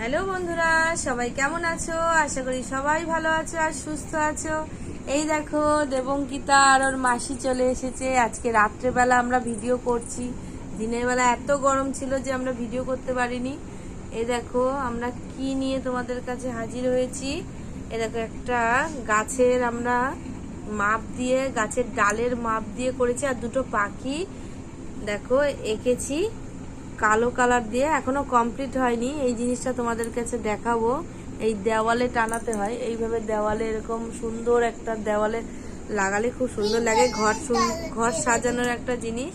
Hello বন্ধুরা, সবাই কেমন আছো? আশা করি সবাই ভালো আছো আর সুস্থ আছো। এই দেখো, দেবঙ্কিতা আর ওর মাসি চলে এসেছে। আজকে রাত্রেবেলা আমরা ভিডিও করছি। দিনের বেলা এত গরম ছিল যে আমরা ভিডিও করতে পারিনি। এই দেখো, আমরা কি নিয়ে তোমাদের কাছে হাজির হয়েছি? এ দেখো, একটা গাছের আমরা মাপ দিয়ে, গাছের ডালের মাপ দিয়ে করেছি আর দুটো পাখি, দেখো, এঁকেছি। কালো কালার দিয়ে এখনও কমপ্লিট হয়নি। এই জিনিসটা তোমাদের কাছে দেখাবো। এই দেওয়ালে টানাতে হয়। এইভাবে দেওয়ালে এরকম সুন্দর একটা দেওয়ালে লাগালে খুব সুন্দর লাগে। ঘর ঘর সাজানোর একটা জিনিস।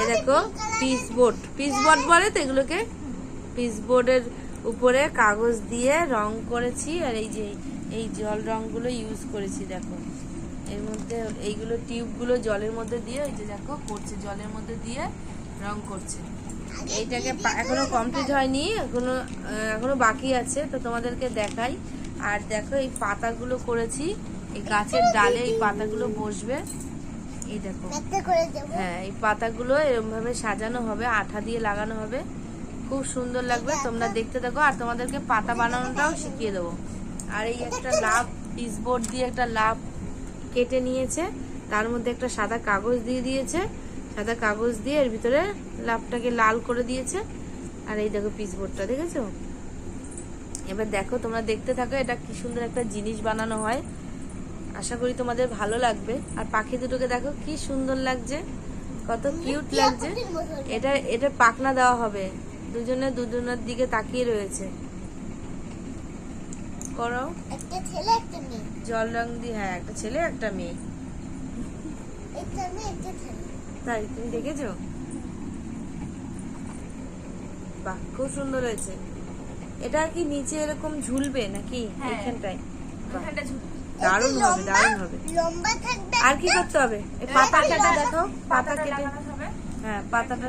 এ দেখো পিস বোর্ড পিস বোর্ড বলে তো এগুলোকে? পিস বোর্ডের উপরে কাগজ দিয়ে রং করেছি। আর এই যে, এই জল রংগুলো ইউজ করেছি, দেখো। এর মধ্যে এইগুলো টিউবগুলো জলের মধ্যে দিয়ে, এই যে দেখো, করছে। জলের মধ্যে দিয়ে রং করছে। এইটাকে এখনও কমপ্লিট হয়নি এখনও এখনও বাকি আছে তো তোমাদেরকে দেখাই। আর দেখো এই পাতাগুলো করেছি এই গাছের ডালে এই পাতাগুলো বসবে। এই দেখো। হ্যাঁ এই পাতাগুলো এরকম ভাবে সাজানো হবে আঠা দিয়ে লাগানো হবে। খুব সুন্দর লাগবে তোমরা দেখতে দেখো আর তোমাদেরকে পাতা বানানোটাও শিখিয়ে দেবো। আর এই একটা লাভ পিসবোর্ড দিয়ে একটা লাভ কেটে নিয়েছে। তার মধ্যে একটা সাদা কাগজ দিয়ে দিয়েছে। সাদা কাগজ দিয়ে এর ভিতরে লাভটাকে লাল করে দিয়েছে। আর এই দেখো পিসবোর্ডটা দেখেছ? এবার দেখো তোমরা দেখতে থাকো এটা কি সুন্দর একটা জিনিস বানানো হয়। আশা করি তোমাদের ভালো লাগবে। আর পাখি দুটোকে দেখো কি সুন্দর লাগছে কত কিউট লাগছে। এটা এটা পাখনা দেওয়া হবে। দুজনে দুজনের দিকে তাকিয়ে রয়েছে। করো। একটা ছেলে একটা মেয়ে। জল রং দিয়ে হ্যাঁ একটা ছেলে একটা মেয়ে। একটা মেয়ে একটা ছেলে। তাই তুমি দেখেছ? বাহ খুব সুন্দর হয়েছে। এটা কি নিচে এরকম ঝুলবে নাকি হ্যাঁ। এইখানটায়? দারুণ হবে দারুণ হবে। আর কি করতে হবে? পাতা কেটে দেখো পাতা কেটে। হ্যাঁ পাতাটা।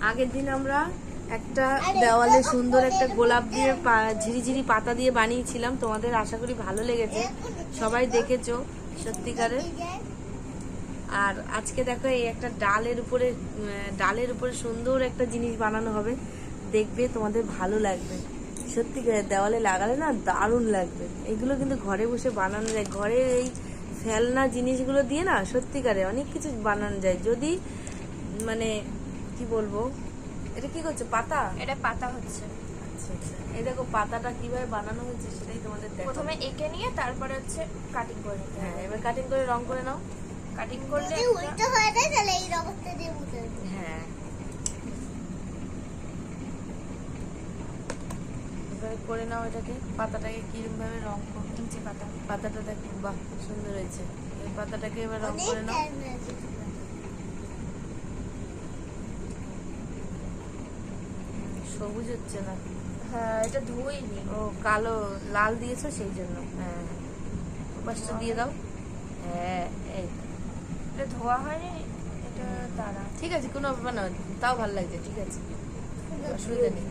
আগের দিন আমরা একটা দেওয়ালে সুন্দর একটা গোলাপ দিয়ে পা- ঝিরিঝিরি পাতা দিয়ে বানিয়েছিলাম। তোমাদের আশা করি ভালো লেগেছে। সবাই দেখেছ সত্যিকারের। আর আজকে দেখো এই একটা ডালের উপরে ডালের উপরে সুন্দর একটা জিনিস বানানো হবে। দেখবে তোমাদের ভালো লাগবে। সত্যিকারের দেওয়ালে লাগালে না দারুণ লাগবে। এগুলো কিন্তু ঘরে বসে বানানো যায়। ঘরে এই ফেলনা জিনিসগুলো দিয়ে না সত্যিকারে অনেক কিছু বানানো যায়। যদি মানে কি বলব? এটা কি করছে পাতা? এটা পাতা হচ্ছে। আচ্ছা আচ্ছা। এই দেখো পাতাটা কীভাবে বানানো হয়েছে সেটাই তোমাদের প্রথমে এঁকে নিয়ে তারপরে হচ্ছে কাটিং করে নিতে হ্যাঁ এবার কাটিং করে রং করে নাও। কাটিং করলে উল্টো হয়ে যায় তাহলে এই রকমটা দিয়ে দেবো। হ্যাঁ এবারে করে নাও এটাকে। পাতাটাকে কিরম ভাবে রং ইঞ্চি পাতা। পাতাটা দেখো বাহ খুব সুন্দর হয়েছে। এই পাতাটাকে এবার রং করে নাও। সবুজ হচ্ছে না? হ্যাঁ এটা ধুইনি ও কালো লাল দিয়েছ সেই জন্য। হ্যাঁ। পাশটা দিয়ে দাও। হ্যাঁ এই। এটা ধোয়া হয়নি এটা তারা। ঠিক আছে কোনো ব্যাপার না তাও ভালো লাগছে ঠিক আছে। অসুবিধা নেই।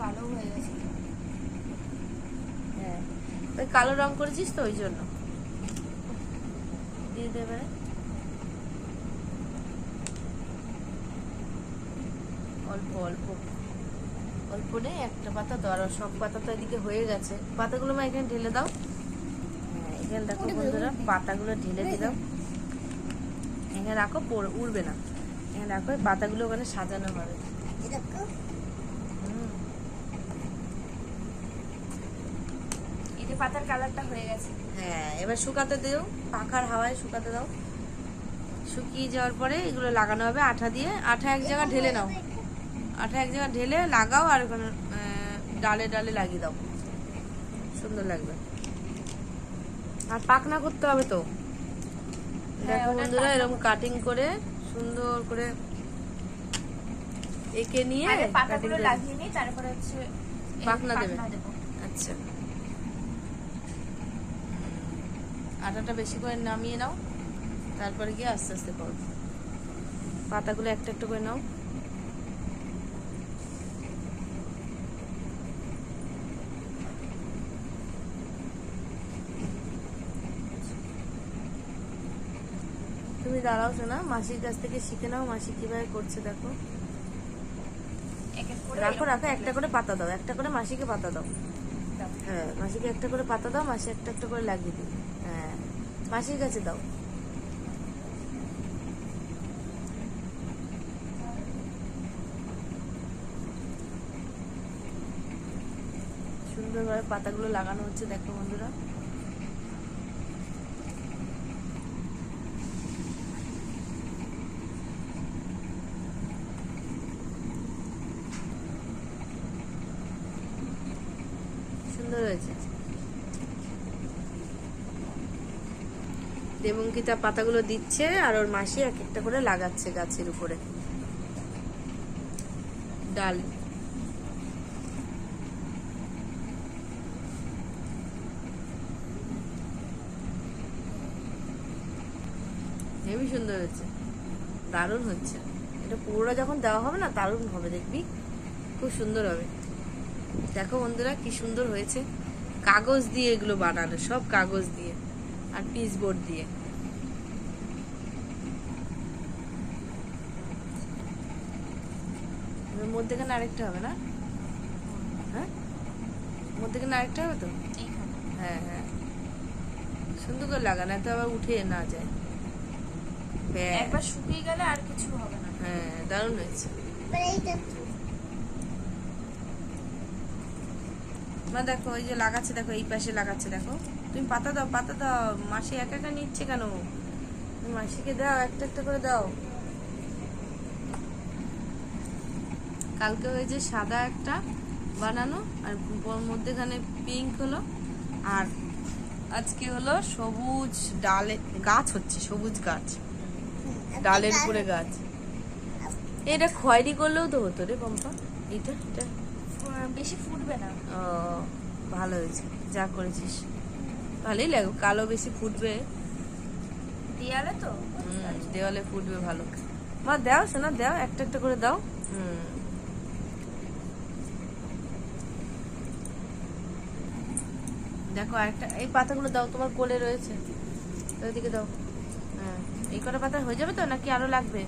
কালো হয়ে গেছে। হ্যাঁ কালো রং করেছিস তো ওই জন্য। দিয়ে দেবে অল্প অল্প। অল্প নেই একটা পাতা তো আর সব পাতা তো এদিকে হয়ে গেছে। পাতাগুলো মা এখানে ঢেলে দাও। এখানে দেখো বন্ধুরা পাতাগুলো ঢেলে দিলাম। এখানে রাখো উড়বে না। এখানে রাখো পাতাগুলো ওখানে সাজানো হবে। পাতার কালারটা হয়ে গেছে। হ্যাঁ এবার শুকাতে দিও পাখার হাওয়ায় শুকাতে দাও। শুকিয়ে যাওয়ার পরে এগুলো লাগানো হবে আঠা দিয়ে। আঠা এক জায়গায় ঢেলে নাও। আঠা এক জায়গায় ঢেলে লাগাও আর ওখানে ডালে ডালে লাগিয়ে দাও। সুন্দর লাগবে। আর পাকনা করতে হবে তো। হ্যাঁ, দেখো বন্ধুরা এরকম কাটিং করে সুন্দর করে এঁকে নিয়ে কাটিং পাতাগুলো লাগিয়ে নিই তারপরে হচ্ছে পাখনা দেবে। আচ্ছা। আটাটা বেশি করে নামিয়ে নাও তারপরে গিয়ে আস্তে আস্তে করো। পাতাগুলো একটা একটা করে নাও তুমি দাঁড়াও না মাসির কাছ থেকে শিখে নাও মাসি কীভাবে করছে দেখো। রাখো রাখো একটা করে পাতা দাও একটা করে মাসিকে পাতা দাও। দাও। হ্যাঁ মাসিকে একটা করে পাতা দাও মাসি একটা একটা করে লাগিয়ে দিই হ্যাঁ মাসির কাছে দাও। সুন্দরভাবে পাতাগুলো লাগানো হচ্ছে দেখো বন্ধুরা সুন্দর হয়েছে দেবঙ্কিতা পাতাগুলো দিচ্ছে আর ওর মাসি এক একটা করে লাগাচ্ছে গাছের উপরে। ডাল। হেবি সুন্দর হচ্ছে দারুণ হচ্ছে। এটা পুরোটা যখন দেওয়া হবে না, দারুণ হবে, দেখবি? খুব সুন্দর হবে। দেখো বন্ধুরা, কি সুন্দর হয়েছে। কাগজ দিয়ে এগুলো বানানো, সব কাগজ দিয়ে। আর পিস বোর্ড দিয়ে। মধ্যেখানে আরেকটা হবে না? হ্যাঁ? মধ্যেখানে আরেকটা হবে তো? হ্যাঁ হ্যাঁ। সুন্দর করে লাগানো এত আবার উঠে না যায়। একবার শুকিয়ে গেলে আর কিছু হবে না। হ্যাঁ দারুণ হয়েছে। মা দেখো ওই যে লাগাচ্ছে দেখো এই পাশে লাগাচ্ছে দেখো। তুমি পাতা দাও পাতা দাও। মাসি একা একা নিচ্ছে কেন? মাসিকে দাও একটা একটা করে দাও। কালকে ওই যে সাদা একটা বানানো আর ওর মধ্যেখানে পিঙ্ক হলো আর আজকে হলো সবুজ ডালে গাছ হচ্ছে সবুজ গাছ। ডালের উপরে গাছ। এটা খয়েরি করলেও তো হতো রে পম্পা এটা এটা। বেশি ফুটবে না। ও ভালো হয়েছে যা করেছিস। ভালোই লাগো কালো বেশি ফুটবে। দেয়ালে তো? দেওয়ালে ফুটবে ভালো। মা দাও শোনা দাও একটা একটা করে দাও। হুম। দেখো আরেকটা এই পাতাগুলো দাও তোমার কোলে রয়েছে। ওইদিকে দাও। হ্যাঁ এই কটা পাতা হয়ে যাবে তো নাকি আরও লাগবে?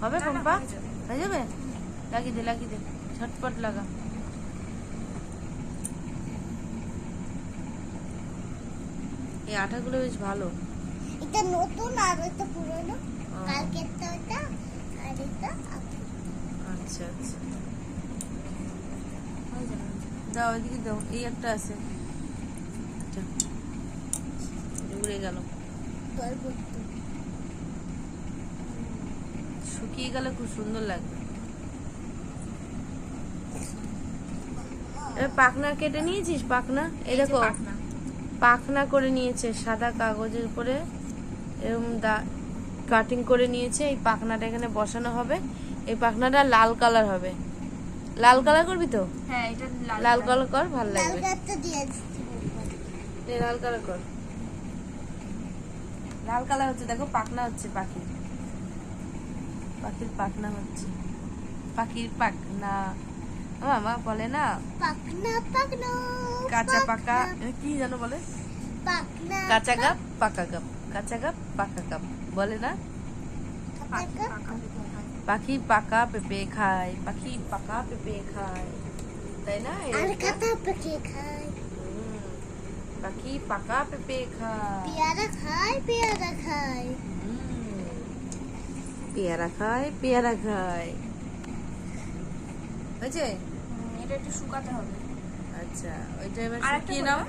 হবে পম্পা? হয়ে যাবে। হয়ে যাবে? লাগিয়ে দে লাগিয়ে দে। ঝটপট লাগা। এই আঠাগুলো বেশ ভালো। এটা নতুন আর ওইটা পুরনো। ও, কালকেরটা ওটা আর এটা আচ্ছা আচ্ছা। দাও এদিকে দাও এই একটা আছে। উড়ে গেল। শুকিয়ে গেলে খুব সুন্দর লাগবে। এবার পাখনা কেটে নিয়েছিস? পাখনা? এই দেখো। পাখনা। করে নিয়েছে সাদা কাগজের উপরে এরকম কাটিং করে নিয়েছে এই পাখনাটা এখানে বসানো হবে এই পাখনাটা লাল কালার হবে লাল কালার করবি তো হ্যাঁ এটা লাল লাল কালার। কর ভালো লাগবে। লাল কালার কর লাল কালার হচ্ছে দেখো পাখনা হচ্ছে পাখি পাখির পাখনা হচ্ছে পাখির পাখনা মামা বলে না পাকনা পাকনা কাঁচা পাকা এ কি জানো বলে পাকনা কাঁচা গাপ পাকা গাপ কাঁচা গাপ পাকা গাপ বলে না পাখি পাকা পাকা পেঁপে খায়। পাখি পাকা পেঁপে খায় পাখি পাকা পেঁপে খায় তাই না আর এরকম? কাটা পেকে খায় হুম, পাখি পাকা পেঁপে খায় পেয়ারা খায় পেয়ারা খায় হুম, পেয়ারা খায় পেয়ারা খায় হয়েছে হুম, এটা একটু শুকাতে হবে। আচ্ছা ওইটা এবার শুকিয়ে নাও।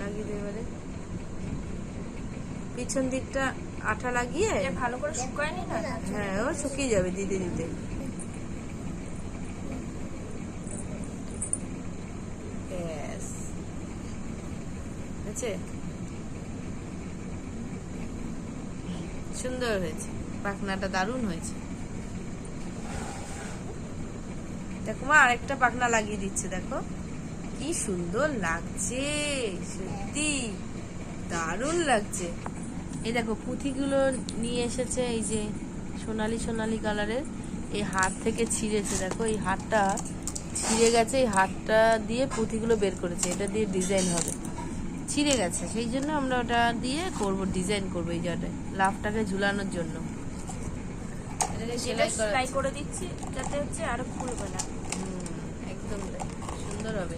লাগিয়ে এবারে। পিছন দিকটা আঠা লাগিয়ে ভালো করে শুকায়নি না হ্যাঁ ও শুকিয়ে যাবে দিতে দিতে। ব্যাস। সুন্দর হয়েছে। পাখনাটা দারুণ হয়েছে। দেখো মা, আরেকটা পাখনা লাগিয়ে দিচ্ছে, দেখো। কি সুন্দর লাগছে, সত্যি। দারুণ লাগছে। এই দেখো, পুঁথিগুলো নিয়ে এসেছে, এই যে সোনালি সোনালি কালারের এই হাত থেকে ছিঁড়েছে, দেখো, এই হাতটা ছিঁড়ে গেছে, এই হাতটা দিয়ে পুঁথিগুলো বের করেছে। এটা দিয়ে ডিজাইন হবে। ছিঁড়ে গেছে। সেই জন্য আমরা ওটা দিয়ে করব ডিজাইন করব এই জায়গাটায় লাভটাকে ঝুলানোর জন্য। এটাকে সেলাই করে দিচ্ছি যাতে হচ্ছে আর খুলবে না। একদম সুন্দর হবে।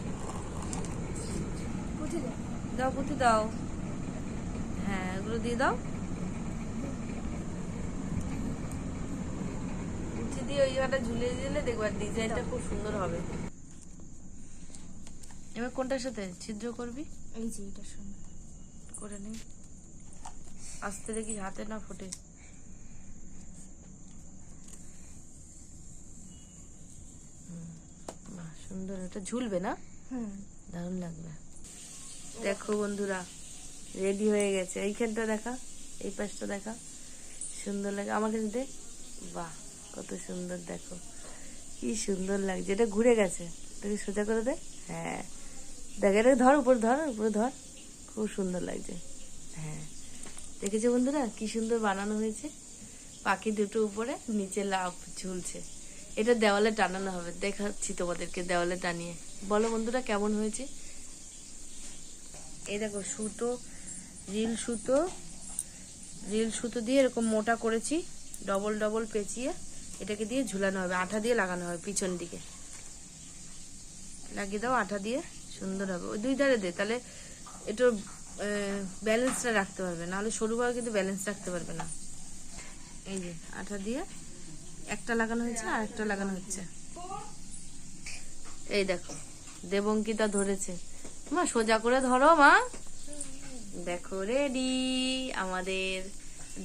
দাও। দাও হ্যাঁ এগুলো দিয়ে দাও। দিয়ে ওই জায়গাটা ঝুলিয়ে দিলে দেখবার ডিজাইনটা খুব সুন্দর হবে। এবার কোনটার সাথে ছিদ্র করবি? এই যে এটা শুনুন করে নি। আস্তে দেখি হাতে না ফোটে। হুম, বাহ, সুন্দর। এটা ঝুলবে না? হুম। দারুণ লাগবে। দেখো বন্ধুরা রেডি হয়ে গেছে। এইখানটা দেখা এই পাশটা দেখা। সুন্দর লাগে। আমাকে দে। বাহ কত সুন্দর দেখো। কি সুন্দর লাগছে। এটা ঘুরে গেছে। এটাকে সোজা করে দে? হ্যাঁ। দেখ, এটা ধর, উপর ধর, উপরে ধর। খুব সুন্দর লাগছে। হ্যাঁ। দেখেছ বন্ধুরা, কি সুন্দর বানানো হয়েছে? পাখি দুটো উপরে, নিচে লাভ ঝুলছে। এটা দেওয়ালে টানানো হবে। দেখাচ্ছি তোমাদেরকে দেওয়ালে টানিয়ে। বলো বন্ধুরা, কেমন হয়েছে? এই দেখো, সুতো, রিল সুতো। রিল সুতো দিয়ে এরকম মোটা করেছি, ডবল ডবল পেঁচিয়ে। এটাকে দিয়ে ঝুলানো হবে, আঠা দিয়ে লাগানো হবে পিছন দিকে। লাগিয়ে দাও, আঠা দিয়ে। সুন্দর হবে। ওই দুই ধারে দে তাহলে একটু ব্যালেন্সটা রাখতে পারবে। নাহলে সরু ভাবে কিন্তু ব্যালেন্স রাখতে পারবে না। এই যে আঠা দিয়ে একটা লাগানো হয়েছে আর একটা লাগানো হচ্ছে। এই দেখো দেবঙ্কিতা ধরেছে। মা সোজা করে ধরো মা। দেখো রেডি আমাদের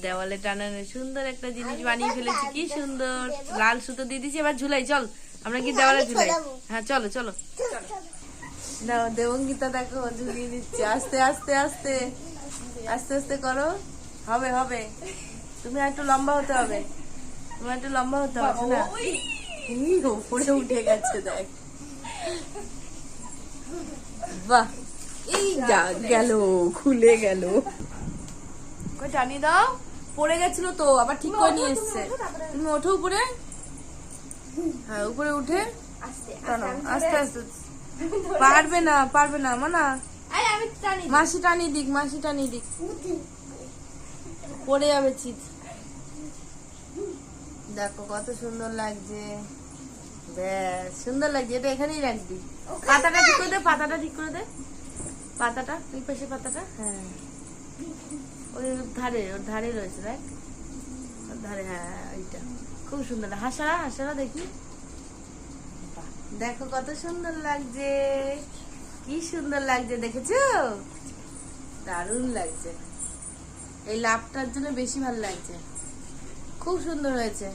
দেওয়ালে টানানো সুন্দর একটা জিনিস বানিয়ে ফেলেছি কি সুন্দর। লাল সুতো দিয়ে দিয়েছি এবার ঝুলাই চল। আমরা কি দেওয়ালে ঝুলাই? হ্যাঁ চলো। চলো। দাও দেবঙ্গিতা দেখো ঝুলিয়ে দিচ্ছে। আস্তে আস্তে আস্তে। আস্তে আস্তে করো। হবে হবে। তুমি একটু লম্বা হতে হবে। তুমি একটু লম্বা হতে হবে না? উপরে উঠে গেছে দেখ। বাহ! এই যা গেল খুলে গেল। কই টানি দাও। পড়ে গেছিল তো আবার ঠিক করে নিয়ে এসছে। তুমি ওঠো উপরে। হ্যাঁ উপরে উঠে। আস্তে আস্তে আস্তে। পারবে না পারবে না মানা। মাসি টানি দিক মাসি টানি দিক। পড়ে যাবে চিত। দেখো কত সুন্দর লাগছে। ব্যাস সুন্দর লাগছে। এটা এখানেই রাখবি। পাতাটা ঠিক করে দে পাতাটা ঠিক করে দে। পাতাটা ওই পাশে পাতাটা। হ্যাঁ। ওই ধারে ওর ধারে রয়েছে দেখ। ওর ধারে হ্যাঁ এইটা খুব সুন্দর। হাসারা হাসারা দেখি। দেখো কত সুন্দর লাগছে। কি সুন্দর লাগছে দেখেছ? দারুণ লাগছে। এই লাভটার জন্য বেশি ভালো লাগছে। খুব সুন্দর হয়েছে।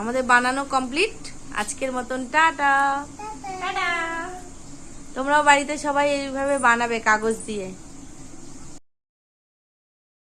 আমাদের বানানো কমপ্লিট আজকের মতন টাটা। টাটা। তোমরাও বাড়িতে সবাই এইভাবে বানাবে কাগজ দিয়ে।